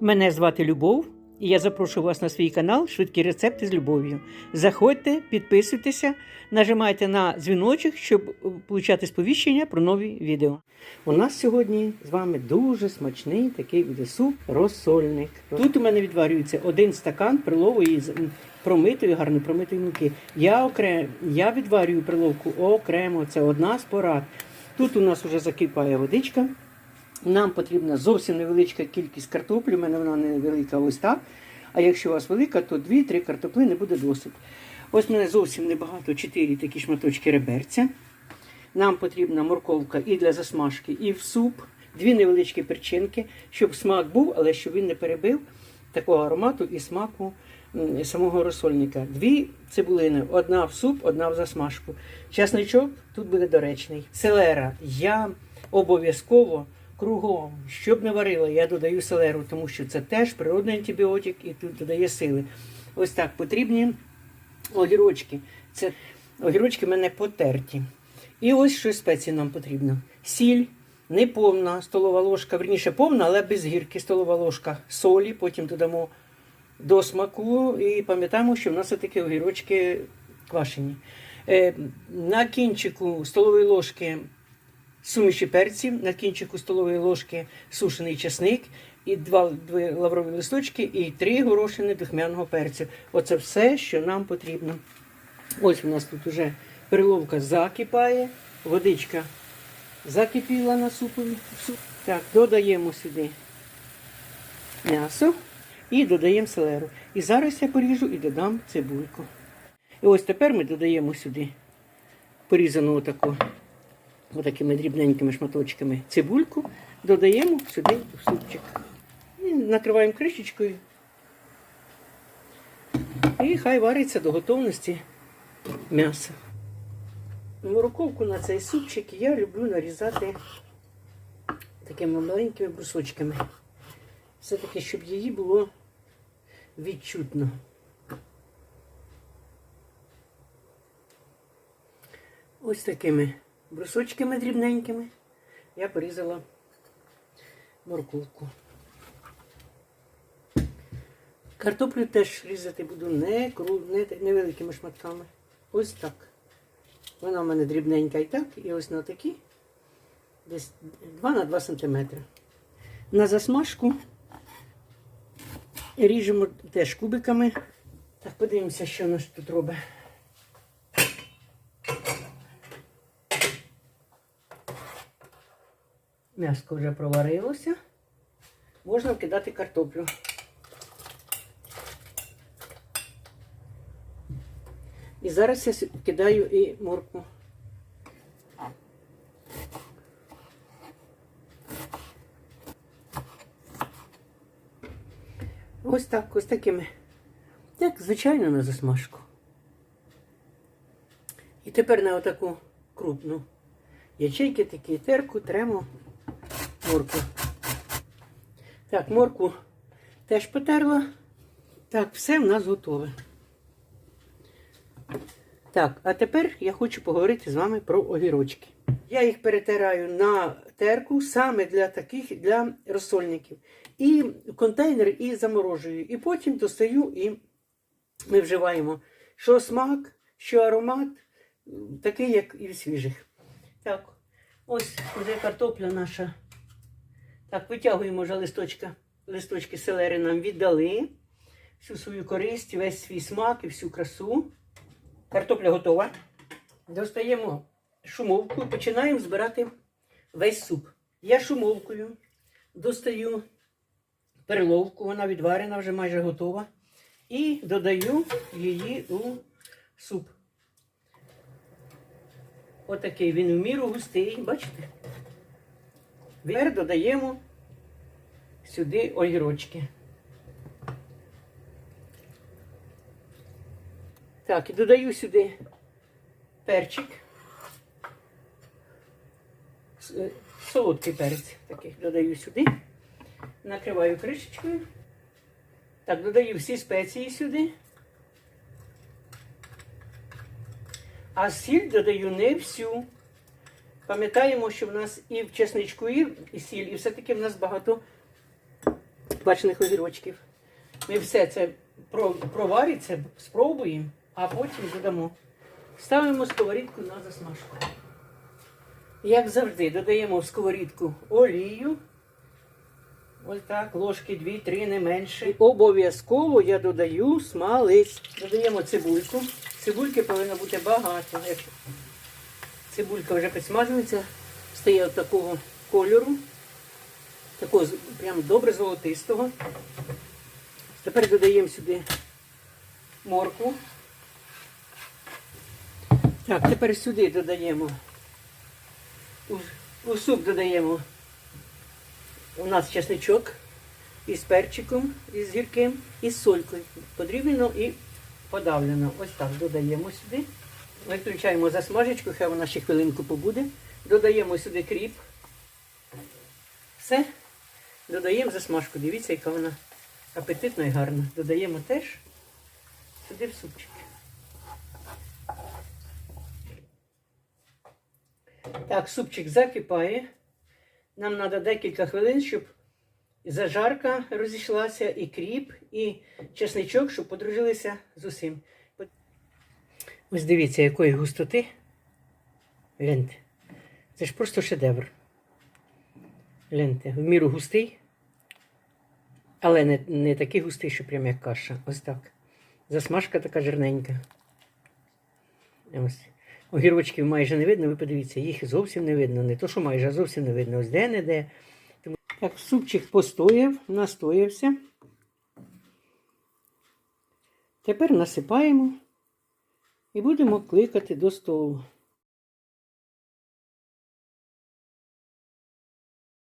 Мене звати Любов, і я запрошую вас на свій канал Швидкі рецепти з любов'ю. Заходьте, підписуйтеся, нажимайте на дзвіночок, щоб отримати сповіщення про нові відео. У нас сьогодні з вами дуже смачний такий буде суп розсольник. Тут у мене відварюється один стакан прилової з- промитої, гарно промитої муки. Я окрем, я відварюю приловку окремо. Це одна з порад. Тут у нас вже закипає водичка. Нам потрібна зовсім невеличка кількість картоплі. У мене вона невелика ось так. А якщо у вас велика, то 2-3 картоплини буде досить. Ось в мене зовсім небагато, 4 такі шматочки реберця. Нам потрібна морковка і для засмажки, і в суп, дві невеличкі перчинки, щоб смак був, але щоб він не перебив такого аромату і смаку самого розсольника. Дві цибулини, одна в суп, одна в засмажку. Часничок тут буде доречний. Селера. Я обов'язково кругом, щоб не варила, я додаю селеру, тому що це теж природний антибіотик і тут додає сили. Ось так потрібні огірочки. Це огірочки в мене потерті. І ось що спеції нам потрібно. Сіль, не повна столова ложка, верніше повна, але без гірки столова ложка солі, потім додамо до смаку і пам'ятаємо, що в нас такі огірочки квашені. Е, на кінчику столової ложки суміші перців, на кінчику столової ложки сушений чесник, і два, лаврові листочки, і три горошини духмяного перцю. Оце все, що нам потрібно. Ось у нас тут вже переловка закипає, водичка закипіла на супові. Так, додаємо сюди м'ясо і додаємо селеру. І зараз я поріжу і додам цибульку. І ось тепер ми додаємо сюди порізану отаку, отакими дрібненькими шматочками цибульку, додаємо сюди в супчик. І накриваємо кришечкою. І хай вариться до готовності м'яса. Морковку на цей супчик я люблю нарізати такими маленькими брусочками. Все-таки, щоб її було відчутно. Ось такими брусочками дрібненькими я порізала морковку. Картоплю теж різати буду не, невеликими шматками. Ось так. Вона в мене дрібненька і так, і ось на такі, десь 2 на 2 см. На засмажку ріжемо теж кубиками. Так, подивимося, що у нас тут робить. М'яско вже проварилося. Можна вкидати картоплю. І зараз я кидаю і моркву. Ось так, ось такими. Як звичайно на засмажку. І тепер на отаку крупну ячейки такі терку тремо моркву. Так, моркву теж потерла. Так, все в нас готове. Так, а тепер я хочу поговорити з вами про огірочки. Я їх перетираю на терку саме для таких для розсольників. І в контейнер і заморожую. І потім достаю і ми вживаємо що смак, що аромат, такий, як і в свіжих. Так, ось вже картопля наша. Так, витягуємо вже листочка. Листочки селери нам віддали. Всю свою користь, весь свій смак і всю красу. Картопля готова. Достаємо шумовку і починаємо збирати весь суп. Я шумовкою достаю перловку, вона відварена, вже майже готова. І додаю її у суп. Отакий він в міру густий, бачите? Тепер додаємо сюди огірочки. Так, і додаю сюди перчик. Е, Солодкий перець такий додаю сюди. Накриваю кришечкою. Так, додаю всі спеції сюди. А сіль додаю не всю. Пам'ятаємо, що в нас і в чесничку і сіль, і все-таки в нас багато квачених огірочків. Ми все це провариться, спробуємо, а потім додамо. Ставимо сковорідку на засмажку. Як завжди, додаємо в сковорідку олію. Ось так, ложки 2-3, не менше. Обов'язково я додаю смалець. Додаємо цибульку. Цибульки повинно бути багато. Цибулька вже підсмажується, стає от такого кольору, такого прям добре золотистого. Тепер додаємо сюди моркву. Так, тепер сюди додаємо. У, у суп додаємо у нас чесничок із перчиком, із гірким, і з солькою. Подрібнено і подавлено. Ось так додаємо сюди. Виключаємо засмажечку, хай вона ще хвилинку побуде. Додаємо сюди кріп. Все. Додаємо засмажку. Дивіться, яка вона апетитна і гарна. Додаємо теж сюди в супчик. Так, супчик закипає. Нам треба декілька хвилин, щоб зажарка розійшлася, і кріп, і чесничок, щоб подружилися з усім. Ось дивіться, якої густоти. Гляньте. Це ж просто шедевр. Гляньте, в міру густий, але не, не такий густий, що прям як каша. Ось так. Засмажка така жирненька. Ось. Огірочків майже не видно, ви подивіться, їх зовсім не видно. Не то, що майже, а зовсім не видно. Ось де-не-де. Тому... Так, супчик постояв, настоявся. Тепер насипаємо і будемо кликати до столу.